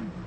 Mm-hmm.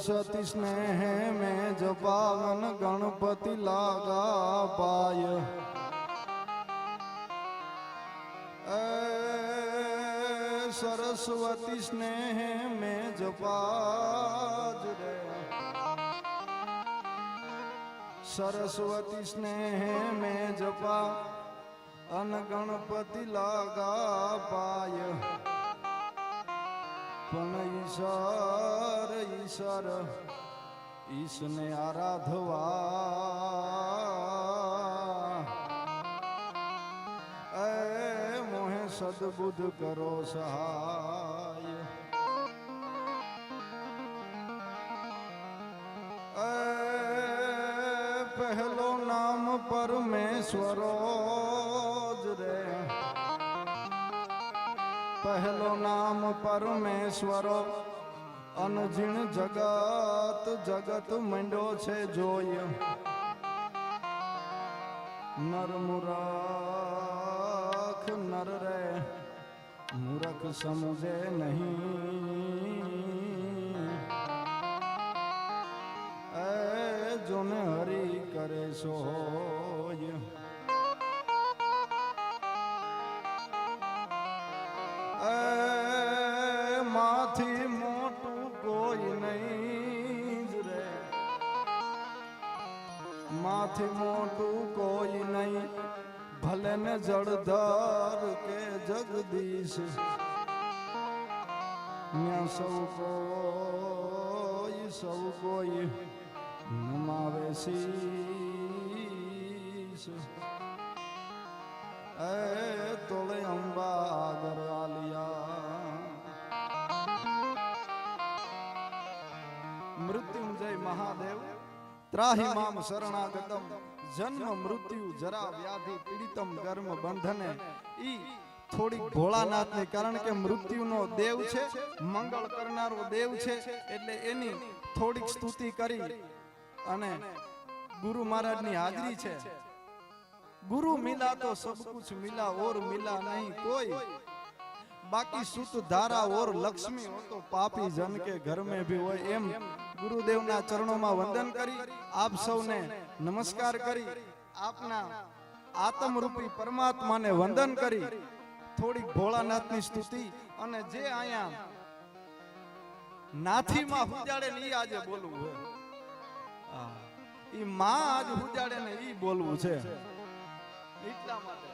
Saraswati સ્નેહે મેં જપાવન ગણપતિ લાગા પાય. સરસ્વતી સ્નેહે મેં જપાજ સરસ્વતી સ્નેહે મેં જપા અન ગણપતિ લાગા પાય. પણ ઈશા ઈશ્વર ઈશને આરાધવા એ મોહે સદબુદ્ધ કરો સહાય એ પહેલો નામ પરમેશ્વરો જ રે પહેલો નામ પરમેશ્વરો અનજીણ જગત જગત મંડો છે જોય. નર મુરાખ, નર રે, મૂરખ સમજે નહીં. એ જોને હરી કરે સોય માથી મોટું કોઈ નહીં. ભલે ને જળધર કે જગદીશ. ત્યાં સૌ કોઈ સૌ કોઈ નમાવે શીશ ત્રાહી મામ શરણાગતમ જન્મ મૃત્યુ જરા વ્યાધિ પીડિતમ કર્મ બંધને. ઈ થોડી ભોળાનાથ ને કારણ કે મૃત્યુનો દેવ છે મંગળ કરનારો દેવ છે એટલે એની થોડીક સ્તુતિ કરી. અને ગુરુ મહારાજની હાજરી છે. ગુરુ મિલા તો સબ કુછ મિલા ઓર મિલા નહીં કોઈ. બાકી સુત ધારા ઓર લક્ષ્મી હો તો પાપી જન કે ઘર મે ભી હોય એમ. ગુરુદેવના ચરણોમાં વંદન કરી, આપ સૌને નમસ્કાર કરી, આપના આત્મરૂપી પરમાત્માને વંદન કરી. થોડીક ભોળાનાથની સ્તુતિ અને જે અહીંયા નાથીમાં હુજાડે ને આજે બોલવું છે. હા. ઈ માં આજ હુજાડે ને ઈ બોલવું છે. એટલા માટે.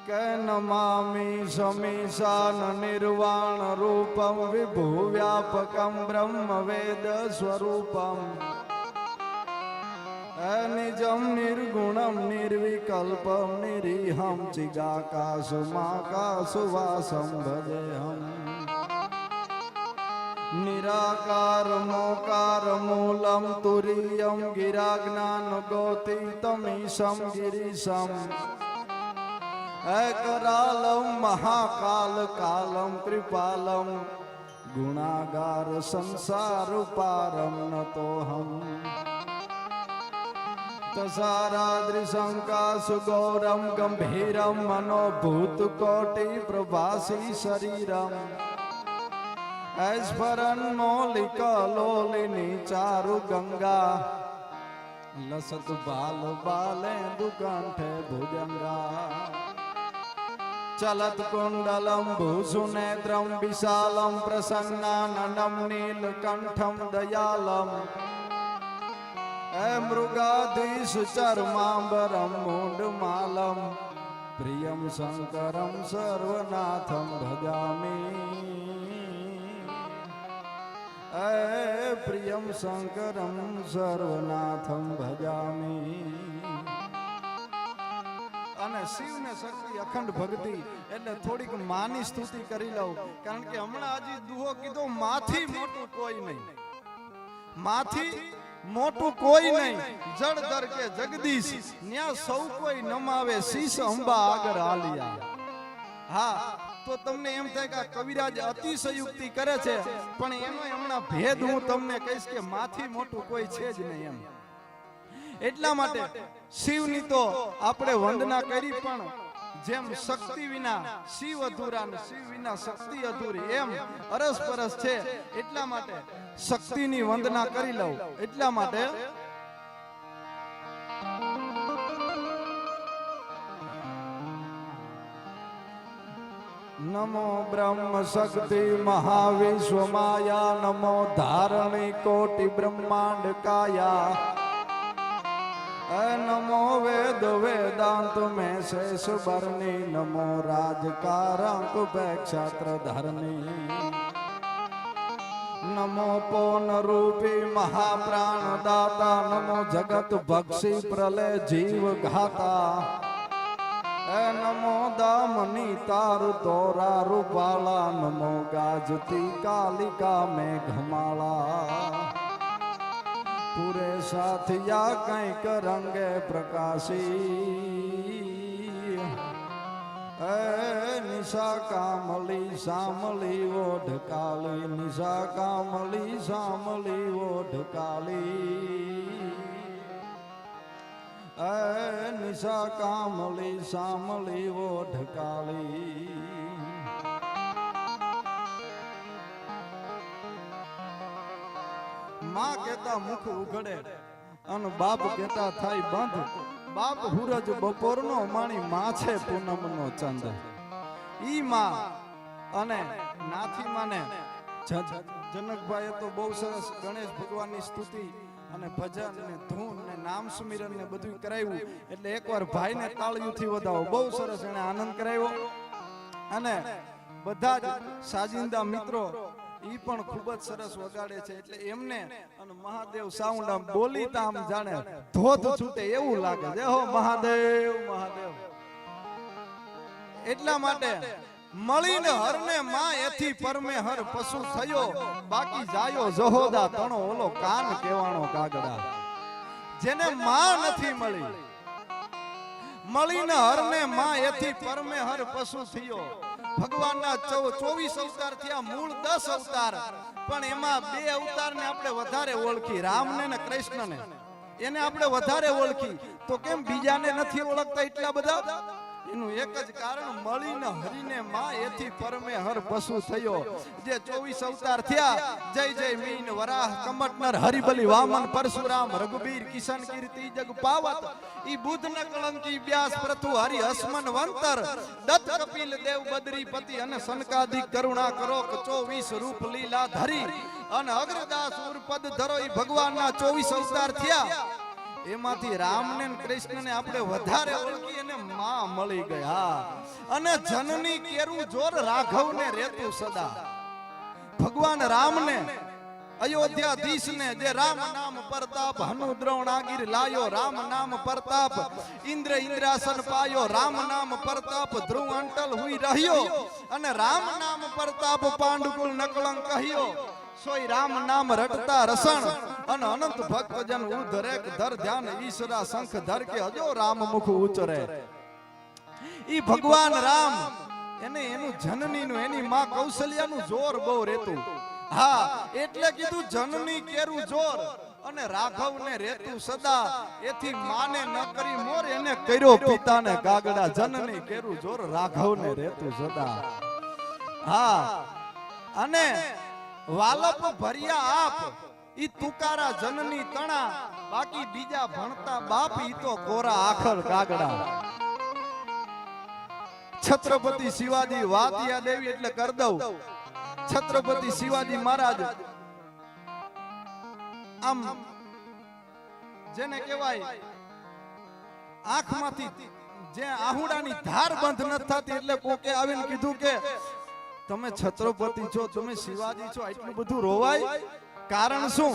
નમામિ સમીશાન નિર્વાણ રૂપમ વિભુ વ્યાપકમ બ્રહ્મ વેદ સ્વરૂપમ નિજમ નિર્ગુણમ નિર્વિકલ્પમ નિરીહમ ચિગાકાશુમાકાશુવાસમ ભજેહમ નિરાકાર મોકાર મૂલમ તુરીયમ ગિરા જ્ઞાન ગોતીતમીશમ ગિરીશમ એકરાલમ મહાકાલ કાલમ કૃપાલમ ગુણાગાર સંસાર પારમ નતોહમ તસારાદ્રિશંકા સુગૌરમ ગંભીરમ મનોભૂત કોટિ પ્રભાસી શરીરમ ઐશ્વરન મોલિક લોલિની ચારુ ગંગા લસત બાલ બાલે દુકાંઠે ભુજંગા ચલત કુંડલમ ભૂષુનેત્રમ વિશાલમ પ્રસન્નાનનમ નીલકંઠમ દયાલમ હે મૃગાધીશ ચર્માંબરમ મૂંડમાલમ પ્રિયમ શંકરમ સર્વનાથમ ભજામી હે અને શિવને શક્તિ અખંડ ભક્તિ એટલે થોડીક માની સ્તુતિ કરી લઉં. કારણ કે હમણાં હજી દુહો કીધો, માથી મોટું કોઈ નહીં. માથી મોટું કોઈ નહીં. જળધર કે જગદીશ, ન્યા સૌ કોઈ નમાવે, શીશ અંબા આગળ આલિયા હા, તો તમને એમ થાય કે આ કવિરાજ અતિશયુક્તિ કરે છે, પણ એનો હમણાં ભેદ હું તમને કહીશ કે માથી મોટું કોઈ છે જ નહીં એમ. એટલા માટે શિવની તો આપણે વંદના કરી પણ જેમ શક્તિ વિના શિવ અધૂરા ને શિવ વિના શક્તિ અધૂરી એમ અરસ પરસ છે. એટલા માટે શક્તિની વંદના કરી લઉં. એટલા માટે નમો બ્રહ્મ શક્તિ મહાવિશ્વ માયા નમો ધારણી કોટી બ્રહ્માંડ કાયા. નમો વેદ વેદાંત મેં શેષ બરની નમો રાજકારંક ક્ષેત્ર ધરની. નમો પોન રૂપી મહાપ્રાણ દાતા, નમો જગત ભક્ષી પ્રલય જીવ ઘાતા. નમો દામની તાર તોરા રૂપાળા નમો ગાજતી કાલિકા મેઘમાળા ઘમાળા પૂરે સાથિયા કંઈક રંગે પ્રકાશી. નિશા કામલી સામલી ઓઢ કાલી, નિશા કામલી સામલી ઓઢ કાલી. હે નિશા કામલી સામલી ઓઢ માં કેતા મુખ ઉઘડે અને બાપ કેતા થાય બંધ. બાપ હુરજ બપોરનો માણી માં છે પૂનમનો ચંદ. ઈ માં અને નાથી માને જનકભાઈએ તો બહુ સરસ ગણેશ ભગવાનની સ્તુતિ અને ભજન ને ધૂન ને નામ સુમિરન ને બધું કરાવ્યું. એટલે એકવાર ભાઈને તાળીઓથી વધાવો. બહુ સરસ એને આનંદ કરાવ્યો. અને બધા જ સાજિંદા મિત્રો ઈ પણ ખૂબ જ સરસ વગાડે છે એટલે એમને અને મહાદેવ સાઉન્ડ આમ બોલીતા આમ જાણે ધોધ છૂટે એવું લાગે છે. હો મહાદેવ મહાદેવ. એટલા માટે મળીને હરને માં એથી પરમે હર પશુ થયો. બાકી જાયો જહોદા તણો ઓલો કાન કેવાણો કાગડા. જેને માં નથી મળી. મળીને હરને માં એથી પરમે હર પશુ થયો. ભગવાનના ચોવીસ અવતાર થયા, મૂળ દસ અવતાર. પણ એમાં બે અવતારને આપણે વધારે ઓળખી. રામને ને કૃષ્ણને. એને આપણે વધારે ઓળખી. તો કેમ બીજાને નથી ઓળખતા એટલા બધા? એનું એક જ કારણ મળીને હરીને માં એથી પરમે હર પશુ થયો. જે ચોવીસ અવતાર થયા, જય જય મીન વરાહ કમટનર હરિબલી વામન પરશુરામ રઘુબીર કિશન કીર્તિ જગ પાવત. ઈ બુદ્ધ ન કલંકી વ્યાસ પ્રથુ હરિ હસમન વંતર. દત્ત કપિલ દેવ બદ્રીપતિ અને સનકાધિક કરુણા કરો ચોવીસ રૂપ લીલા ધરી. અને અગ્રદાસ ઉર્પદ ધરો ભગવાનના ચોવીસ અવતાર થયા. એમાંથી રામને કૃષ્ણને આપણે વધારે ઓળખી અને માં મળી ગયા. અને જનની કેરું જોર રાઘવને રહેતું સદા. ભગવાન રામને અયોધ્યાધીશને જે રામ નામ પ્રતાપ હનુ દ્રોણાગીર લાયો, રામ નામ પ્રતાપ, ઇન્દ્ર ઇન્દ્રાસન પાયો, રામ નામ પ્રતાપ, ધ્રુવ અંટલ હુઈ રહ્યો. અને રામ નામ પ્રતાપ પાંડુકુલ નકલંક કહ્યો. સોય રામ નામ રટતા રસણ અને અનંત ભક્ત જન ઉધરેક ધર ધ્યાન ઈશ્વરા શંખ ધર કે હજો રામ મુખ ઉચરે. ઈ ભગવાન રામ, એને એનું જનનીનું, એની માં કૌશલ્યાનું જોર બહુ રહેતું હા, એટલે કીધું જનની કેરું જોર અને રાઘવ ને રેતું સદા. એથી માને ન કરી મોર, એને કર્યો પિતાને ગાગડા. જનની કેરું જોર રાઘવ ને રેતું સદા. હા, અને વાલપ ભર્યા આપ, ઈ તુકારા જનની તણા, બાકી બીજા ભણતા બાપ ઈ તો કોરા આખર કાગડા. છત્રપતિ શિવાજી વાત યાદ એટલે કર દઉં છત્રપતિ શિવાજી મહારાજ, આમ જેને કહેવાય, આંખમાંથી જે આહુડાની ધાર બંધ ન થતી એટલે કોકે આવીને કીધું કે તમે છત્રપતિ છો તમે શિવાજી છો એટલું બધું રોવાય? કારણ શું?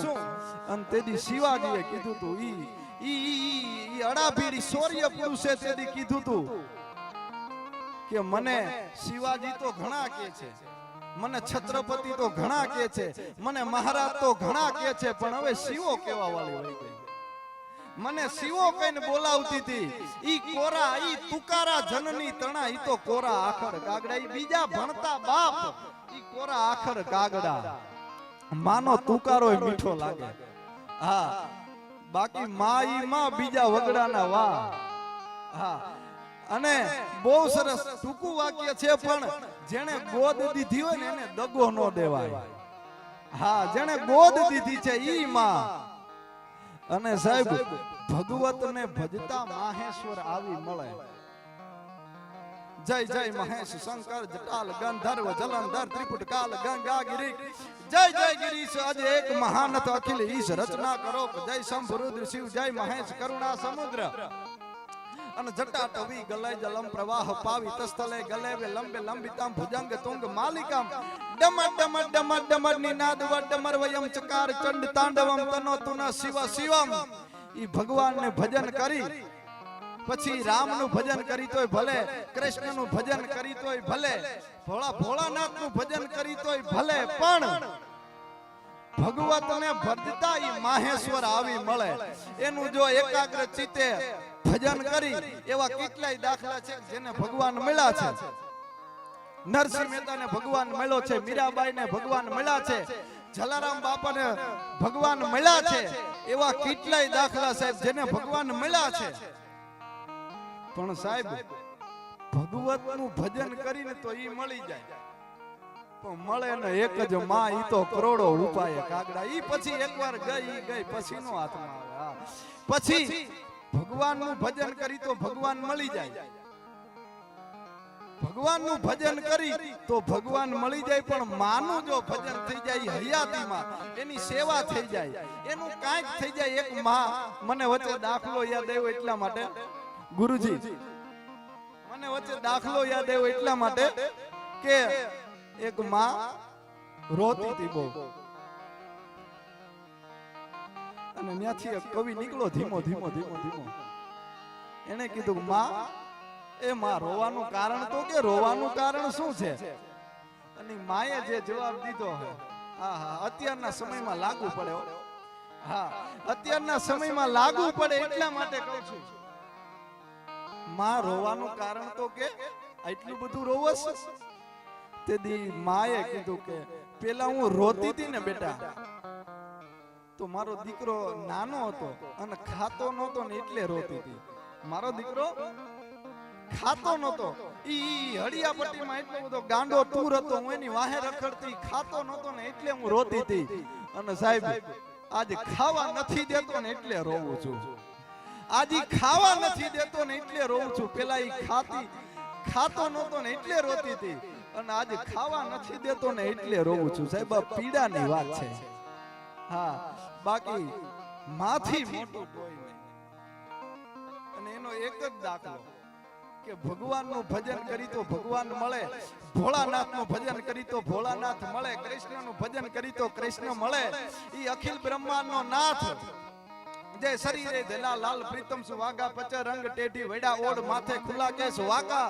અને તેથી શિવાજીએ કીધું તું ઈ ઈ અડાભીરી શૌર્ય પુરુષે તેથી કીધું તું કે મને શિવાજી તો ઘણા કે છે. મને છત્રપતિ તો ઘણા કે છે. મને મહારાજ તો ઘણા કે છે પણ હવે શિવો કેવા વાળી હોય ગઈ. મને શિવો કઈને બોલાવતી હતી. ઈ કોરા, ઈ તુકારા જનની તણા, ઈ તો કોરા આખર ગાગડા. ઈ બીજા ભણતા બાપ, ઈ કોરા આખર ગાગડા. માનો તુકારો મીઠો લાગે. હા. બાકી મા માં બીજા વગડાના વા. હા. અને બહુ સરસ ટૂંકું વાક્ય છે પણ જેને ગોદ દીધી હોય ને એને દગો ન દેવાય. હા જેને ગોદ દીધી છે ઈ માં. અને સાહેબ ભગવત ને ભજતા માહેશ્વર આવી મળે. જય જય મહેશ શંકર જટાલ ગંધર્વ જલંધર ત્રિપુટ કાલ ગંગા ગિરી જય જય ગિરીશ આજે એક મહાનત અખિલ ઈશ રચના કરો. જય શંભુ રુદ્ર શિવ જય મહેશ કરુણા સમુદ્ર. અને જટા ટવી, ગલે જલમ પ્રવાહ પાવી, તસ્થલે ગલેવે લંબે લંબિતામ ભુજંગ તુંગ માલિકામ. ડમર ડમર ડમર ડમર વ ડમર વયમ ચકાર, ચંડ તાંડવમ, તનો તુના શિવ શિવમ. ઈ ભગવાનને ભજન કરી, પછી રામનું ભજન કરી તોય ભલે, કૃષ્ણનું ભજન કરી તોય ભલે, ભોળા ભોળાનાથનું ભજન કરી તોય ભલે, પણ ભગવતને ભજતા ઈ માહેશ્વર આવી મળે. એનું જો એકાગ્ર ચિત્તે ભજન કરી, એવા કેટલાય દાખલા છે જેને ભગવાન મળ્યા છે. નરસિંહ મહેતાને ભગવાન મળ્યો છે, મીરાબાઈને ભગવાન મળ્યા છે, જલારામ બાપાને ભગવાન મળ્યા છે, એવા કેટલાય દાખલા સાહેબ જેને ભગવાન મળ્યા છે. પણ સાહેબ, ભગવતનું ભજન કરીને તો ઈ મળી જાય. પણ મળે ને એક જ માં ઈ તો કરોડો ઉપાય કાગડા. ઈ પછી એકવાર ગઈ ગઈ, પછી નો હાથમાં આવે. પછી ભગવાનનું ભજન કરી તો ભગવાન મળી જાય. ભગવાનનું ભજન કરી તો ભગવાન મળી જાય, પણ માનું જો ભજન થઈ જાય હયાતીમાં, એની સેવા થઈ જાય. એનું કાંઈક થઈ જાય, એક માં મને વચ્ચે દાખલો યાદ આવ્યો એટલા માટે. ગુરુજી, મને વચ્ચે દાખલો યાદ આવ્યો એટલા માટે કે એક માં રોતી હતી બહુ. અને ત્યાંથી કવિ નીકળો ધીમો ધીમો ધીમો ધીમો. એને કીધું, માં, એ માં રોવાનું કારણ તો કે રોવાનું કારણ શું છે? અને માએ જે જવાબ દીધો હા હા અત્યારના સમયમાં લાગુ પડે હા. અત્યારના સમયમાં લાગુ પડે એટલા માટે કહું છું. માં, રોવાનું કારણ તો કે આટલું બધું રોવસ? તેથી માએ કીધું કે, પેલા હું રોતી હતી ને બેટા તો મારો દીકરો નાનો હતો અને ખાતો નહોતો ને એટલે રોતી હતી. મારો દીકરો ખાતો નહોતો. ઈ હળિયાપટ્ટીમાં એટલો બધો ગાંડો તૂર હતો, હું એની વાહે રખડતી, ખાતો નહોતો ને એટલે હું રોતી હતી. અને સાહેબ, આજે ખાવા નથી દેતો ને એટલે રોવું છું. આજે ખાવા નથી દેતો ને એટલે રોવું છું. પેલા ઈ ખાતી, ખાતો નહોતો ને એટલે રોતી હતી. અને આજે ખાવા નથી દેતો ને એટલે રોવું છું. સાહેબ પીડાની વાત છે. હા બાકી માથી મોટું કોઈ નહીં. અને એનો એક જ દાખલો કે ભગવાનનું ભજન કરી તો ભગવાન મળે. ભોળાનાથનું ભજન કરી તો ભોળાનાથ મળે. કૃષ્ણનું ભજન કરી તો કૃષ્ણ મળે. એ અખિલ બ્રહ્માંડનો નાથ. જે શરીરે ધલા લાલ પ્રીતમ સુવાગા પચ રંગ ટેઢી વડા ઓડ માથે ખુલા કેસ વાકા.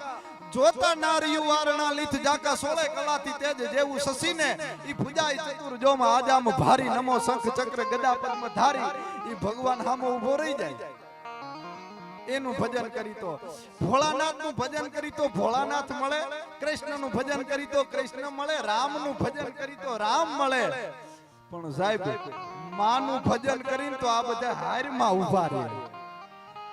જોતા નારિયું વારણા લીથ જાકા સોળે કલાથી તેજ જેવું શશીને ઈ ફુજાઈ ચતુર જોમ આજામ ભારી નમો શંખ ચક્ર ગદા પદ્મ ધારી, ઈ ભગવાન હામો ઊભો રહી જાય. એનું ભજન કરી તો ભોળાનાથનું ભજન કરી તો ભોળાનાથ મળે કૃષ્ણનું ભજન કરી તો કૃષ્ણ મળે રામનું ભજન કરી તો રામ મળે. પણ સાહેબ, માનું ભજન કરીને તો આ બધા હારમાં ઊભા રહે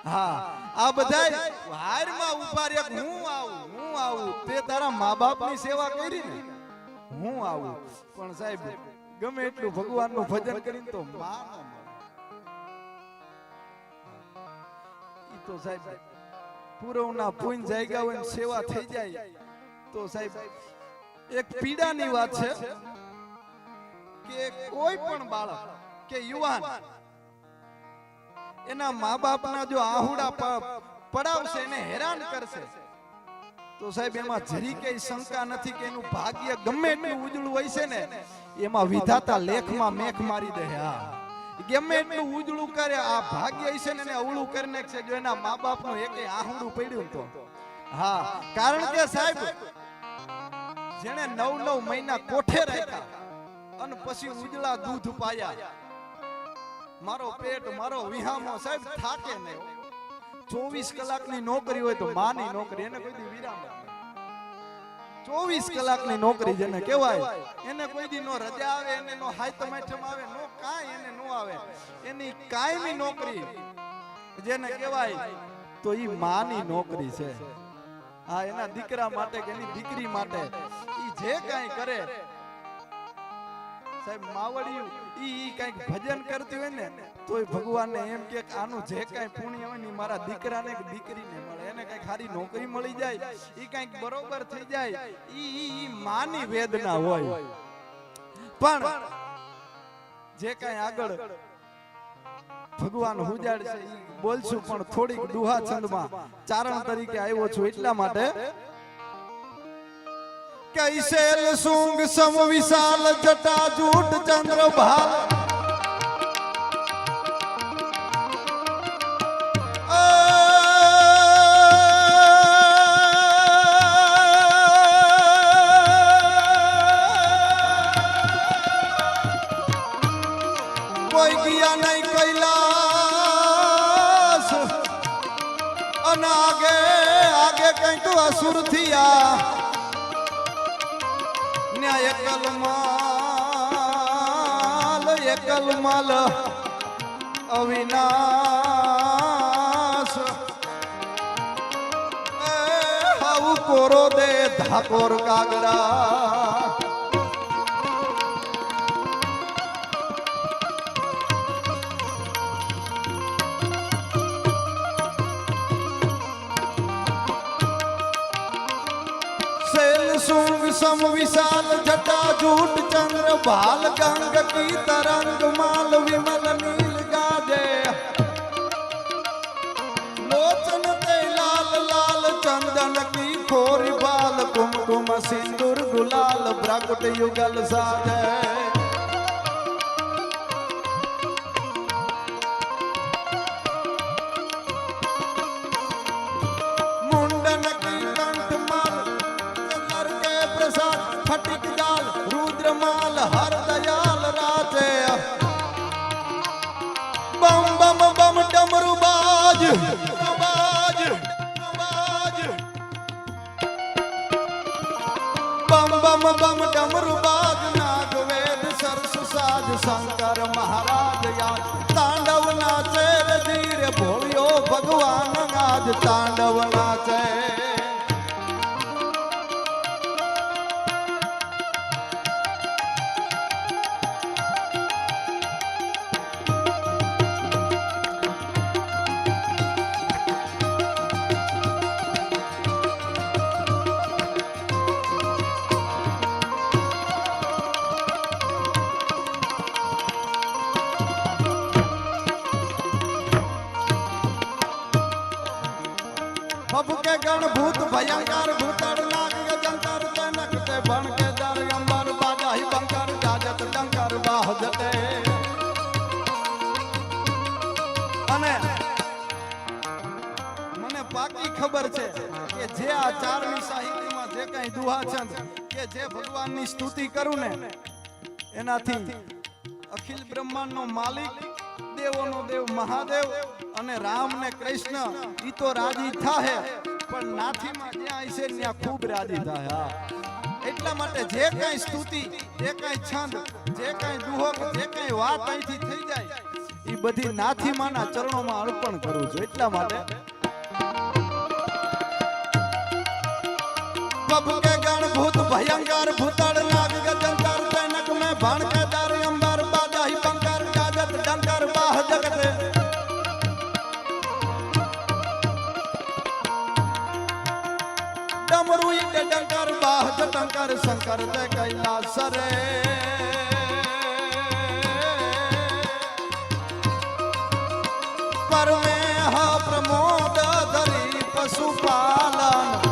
હા, આ બધા હારમાં ઊભા રહે હું આવું? હું આવું? તે તારા મા બાપની સેવા કરી ને હું આવું? પણ સાહેબ, ગમે એટલું ભગવાનનું ભજન કરીને તો મા તો સાહેબ, પૂરવના પૂન જાયગા હોય સેવા થઈ જાય. તો સાહેબ, એક પીડાની વાત છે કે કોઈ પણ બાળક કે યુવાન એના મા બાપના જો આહુડા પડાવશે, એને હેરાન કરશે તો સાહેબ એમાં જરી કે શંકા નથી કે એનું ભાગ્ય ગમે એટલું ઉજળું હોય છે ને એમાં વિધાતા લેખમાં મેખ મારી દે હા. ગમે એટલું ઉજળું કરે આ ભાગ્ય છે ને એને અવળું કરી. નાખશે જો એના મા બાપનું એકે આહુડું પડ્યું તો. હા. કારણ કે સાહેબ જેને નવ નવ મહિના કોઠે રાખ્યા અને પછી ઉજળા દૂધ પાયા. મારો પેટ મારો વિહામો સાહેબ થાકે નહીં. ચોવીસ કલાકની નોકરી હોય તો માની નોકરી એને કોઈ દી વિરામ ચોવીસ કલાકની નોકરી જેને કહેવાય એને કોઈ દી નો રજા આવે એને નો હાયતમ આઈટમ આવે નો કાંઈ એને નો આવે. એની કાયમી નોકરી જેને કહેવાય તો ઈ માની નોકરી છે. હા એના દીકરા માટે કે એની દીકરી માટે ઈ જે કાંઈ કરે સાહેબ માવડિયું ઈ કંઈક ભજન કરતી હોય ને, તોય ભગવાનને એમ કે આનું જે કઈ પુણ્ય હોય ને મારા દીકરાને કે દીકરીને મળે. એને કઈ ખારી નોકરી મળી જાય, ઈ કંઈક બરોબર થઈ જાય, ઈ ઈ માની વેદના હોય. પણ જે કઈ આગળ ભગવાન હુજાડશે ઈ બોલશું, પણ થોડીક દુહા છંદમાં ચારણ તરીકે આવ્યો છું એટલા માટે કૈસેલ સુંગ સમ વિશાલ જટા જૂટ ચંદ્ર ભાલ. કોઈ ગયા નહીં કૈલાસ. અને આગે આગે કઈ તું અસુર થયા. કન્યા એકલ માલ એકલ માલ અવિનાશ. આવું કોરો દે सम विशाल जटा जूट चंद्र भाल गंग की तरंग माल विमल नील गाजे लोचन ते लाल लाल चंदन की खोरी बाल कुमकुम सिंदूर गुलाल प्रकट युगल साजे બમ ડમરુ બાગ નાગ વેદ સરસ સાજ શંકર મહારાજ યાદ. તાંડવ નાચે ધીર ભોળ્યો ભગવાન આજ તાંડવ નાચે ભગવાનની સ્તુતિ કરું ને એનાથી અખિલ બ્રહ્માંડનો માલિક, દેવોનો દેવ મહાદેવ અને રામ ને કૃષ્ણ, ઈ તો રાજી થાહે, પણ નાથીમાં જ્યાં હશે ત્યાં ખૂબ રાજી થાય એટલા માટે જે કઈ સ્તુતિ, જે કાંઈ છંદ, જે કઈ દુહો જે કઈ વાત અહીંથી થઈ જાય એ બધી નાથીમાના ચરણોમાં અર્પણ કરું છું એટલા માટે પપ કે ગણ ભૂત, ભયંકર ભૂતળ નાગ ગજંતર તનક મે ભણ કે દર અંબર બાદાહી પંકર કાજત ડંકર બાહ જગત. ડમરુઈ કે ડંકર બાહ જટંકર શંકર તે કૈલાસ રે. પર હા પ્રમોદ ધરી પશુપાલન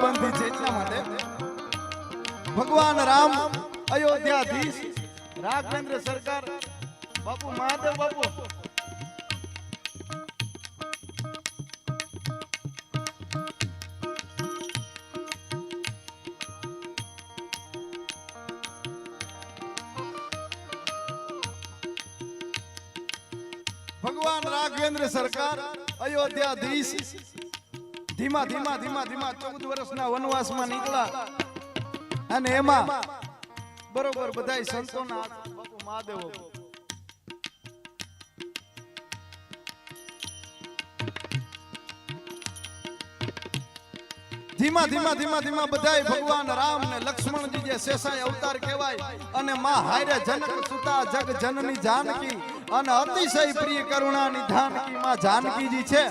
પાબંધી છે એટલા માટે? ભગવાન રામ, અયોધ્યાધીશ, રાઘવેન્દ્ર સરકાર, બાપુ મહાદેવ બાપુ. ભગવાન રાઘવેન્દ્ર સરકાર, અયોધ્યાધીશ ધીમા ધીમા ધીમા ધીમા ચૌદ વર્ષના વનવાસમાં નીકળ્યા. અને એમાં બરોબર બધા સંતોના બાપુ મહાદેવો. ધીમા ધીમા ધીમા ધીમા બધાય ભગવાન રામ ને લક્ષ્મણજી જે શેષાય અવતાર કહેવાય અને માં હારે જનક સુતા જગ જનની જાનકી અને અતિશય પ્રિય કરુણાની નિધાનકી માં જાનકીજી છે.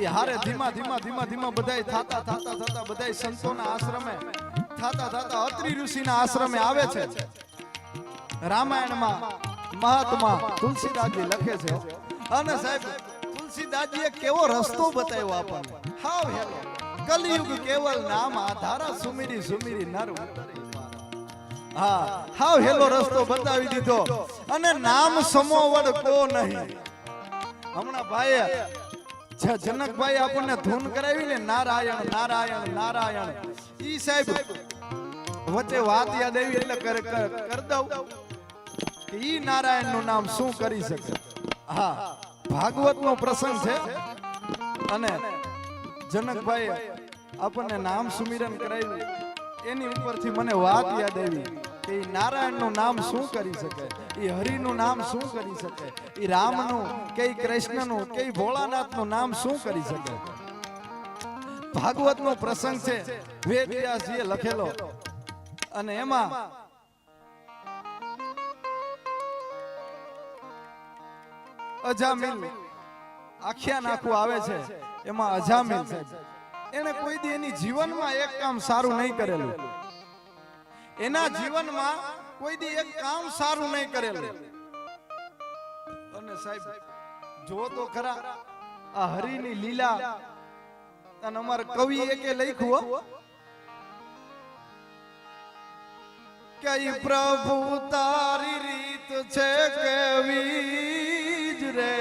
એ હારે ધીમા ધીમા ધીમા ધીમા બધાય થાતા થાતા થાતા બધાય સંતોના આશ્રમે, થાતા થાતા અત્રિ ઋષિના આશ્રમે આવે છે. રામાયણમાં મહાત્મા તુલસીદાસજી લખે છે, અને સાહેબ, તુલસીદાસજીએ કેવો રસ્તો બતાવ્યો આપણને? How hello. કલયુગ કેવલ નામ આધારા સુમીરી સુમીરી નર હા, હાવ હેલો રસ્તો બતાવી દીધો. અને નામ સમોવડ કો નહીં. હમણાં ભાઈએ છે જનકભાઈ આપણને ધૂન કરાવી ને નારાયણ નારાયણ નારાયણ. ઈ સાહેબ વચ્ચે વાત યાદ આવી એટલે કર કર દઉં કે ઈ નારાયણનું નામ શું કરી શકે? હા ભાગવત નો પ્રસંગ છે. અને જનકભાઈ આપણને નામ સુમિરન કરાવ્યું. એની ઉપરથી મને વાત યાદ આવી. કે ઈ નારાયણનું નામ શું કરી શકે? એ હરિ નું નામ શું કરી શકે? એ રામનું કે ઈ કૃષ્ણનું કે ઈ ભોળાનાથનું નામ શું કરી શકે? ભાગવત નો પ્રસંગ છે વેદ લખેલો. અને એમાં અજામિલ આખ્યાન આખું આવે છે. એમાં અજામિલ એને કોઈ દી એની જીવનમાં એક કામ સારું નહીં કરેલું. એના જીવનમાં કોઈ દી એક કામ સારું નહીં કરેલું. અને સાહેબ જો તો ખરા, આ હરિની લીલા અને અમારા કવિ એકે લખ્યું હો. કે ઈ પ્રભુ તારી રીત છે કેવી જ રે.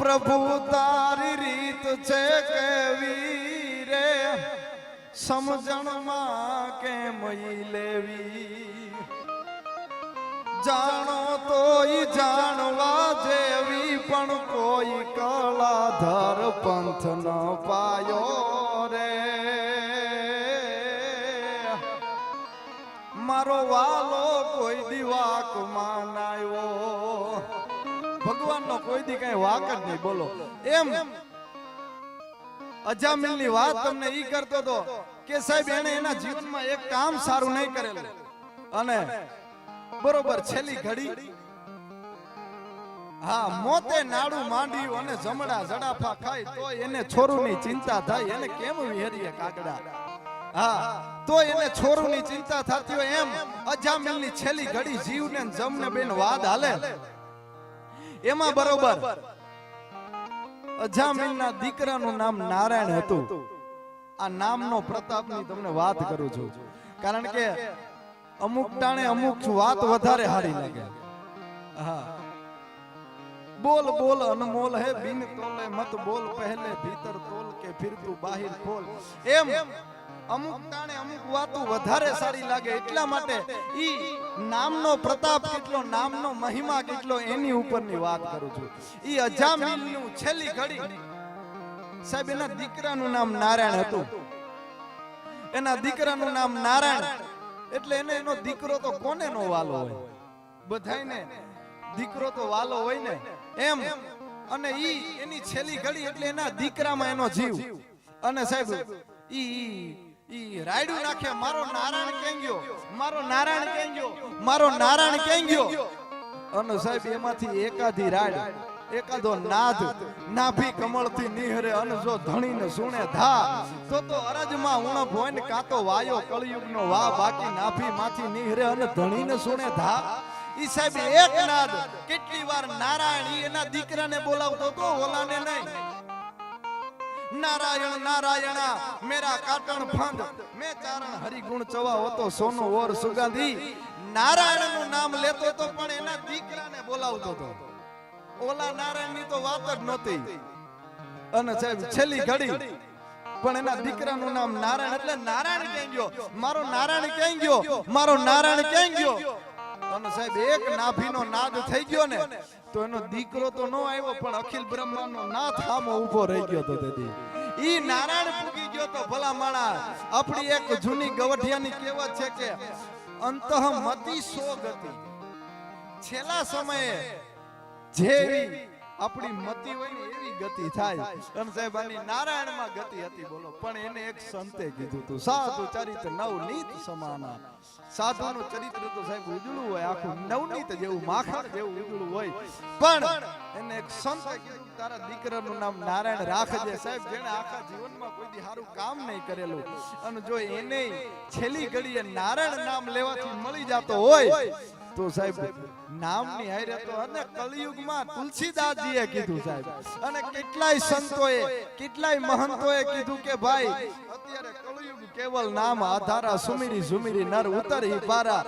પ્રભુ તારી રીત છે કેવી રે. સમજણમાં કેમ લેવી? જાણો તોય જાણવા જેવી, પણ કોઈ કળાધર પંથ ન પાયો રે. મારો વાલો કોઈ દી વાક માનાયો. ભગવાન નો કોઈ દી કઈ વાક જ નહીં, બોલો. એમ અજામિલની વાત તમને ઈ કરતો હતો કે સાહેબ એને એના જીવનમાં એક કામ સારું નહીં કરેલું. અને બરોબર છેલ્લી ઘડી હા, મોતે નાડું માંડ્યું અને જમડા જડાફા ખાય તો એને છોરુની ચિંતા થાય. એને કેમ વિહરીએ કાગડા? હા, તો એને છોરુની ચિંતા થતી હોય એમ અજામિલની છેલ્લી ઘડી જીવને જમને બેન વાદ હાલે. એમાં બરોબર અજામિલના દીકરાનું નામ નારાયણ હતું. આ નામનો પ્રતાપની તમને વાત કરું છું. કારણ કે અમુક ટાણે અમુક વાત વધારે હારી લાગે. હા. બોલ બોલ, અનમોલ હે, બિન તોલે મત બોલ, પહેલે ભીતર તોલ કે ફિર તું બાહિર ખોલ. એમ અમુક ટાણે અમુક વાતો વધારે સારી લાગે એટલા માટે ઈ નામનો પ્રતાપ કેટલો, નામનો મહિમા કેટલો, એની ઉપરની વાત કરું છું. ઈ અજામિલનું છેલ્લી ઘડી સાહેબ, એના દીકરાનું નામ નારાયણ હતું. એના દીકરાનું નામ નારાયણ. એટલે એને એનો દીકરો તો કોને નો વાલો હોય? બધાયને. દીકરો તો વાલો હોય ને. એમ. અને ઈ એની છેલ્લી ઘડી એટલે એના દીકરામાં એનો જીવ. અને સાહેબ, ઈ ઈ- રાયડું નાખે મારો નારાયણ કેમ ગયો મારો નારાયણ કેમ ગયો મારો નારાયણ કેમ ગયો અને સાહેબ એમાંથી એકાધી રાડ એકાદો નાદ નાભી કમળથી નિહરે અને જો ધણીને સુણે ધા તો તો અરજમાં ઉણપ હોય ને કાં તો વાયો કળિયુગનો વા બાકી નાભી માંથી નિહરે અને ધણીને સુણે ધા ઈ સાહેબ એક નાદ. કેટલી વાર નારાયણ એના દીકરાને બોલાવતો તો ઓલાને નહીં. નારાયણ, નારાયણા, મેરા કાટણ ફંદ મે ચારણ હરિગુણ ચવા હોતો, સોનો ઓર સુગંધી. નારાયણનું નામ લેતો તો પણ એના દીકરાને બોલાવતો તો. ઓલા નારાયણની તો વાત જ નહોતી. અને સાહેબ, છેલ્લી ઘડી. પણ એના દીકરાનું નામ નારાયણ, એટલે નારાયણ ક્યાં ગયો? મારો નારાયણ ક્યાં ગયો? મારો નારાયણ ક્યાં ગયો? અને સાહેબ, એક નાભીનો નાદ થઈ ગયો ને, તો એનો દીકરો તો ન આવ્યો, પણ અખિલ બ્રહ્માંડનો નાથ સામો ઊભો રહી ગયો તો તેથી. ઈ નારાયણ પૂગી ગયો તો ભલા માણા આપણી એક જૂની ગવઢિયાની કહેવત છે કે, અંતઃમતિ સો ગતિ છેલ્લા સમયે જેવી આપણી મતિ હોય ને એવી ગતિ થાય. અને સાહેબ આની નારાયણમાં ગતિ હતી બોલો પણ એને એક સંતે કીધું તું સાધુ ચરિત્ર નવનીત સમાના. સાધુનું ચરિત્ર તો સાહેબ ઉજળું હોય આખું નવનીત જેવું માખણ જેવું ઉજળું હોય. પણ એને એક સંતે કીધું તારા દીકરાનું નામ નારાયણ રાખજે. સાહેબ જેણે આખા જીવનમાં કોઈ દી સારું કામ નહીં કરેલું. અને જો એને છેલ્લી ઘડીએ નારાયણ નામ લેવાથી મળી જતો હોય સાહેબ, નામ હારે તો અને તુલસીદાસજીએ કીધું સાહેબ. અને કેટલાય સંતોએ, કેટલાય મહંતોએ કીધું કે ભાઈ કેવલ નામ આધારા, સુમીરી સુમીરી નર ઉતરી પારા.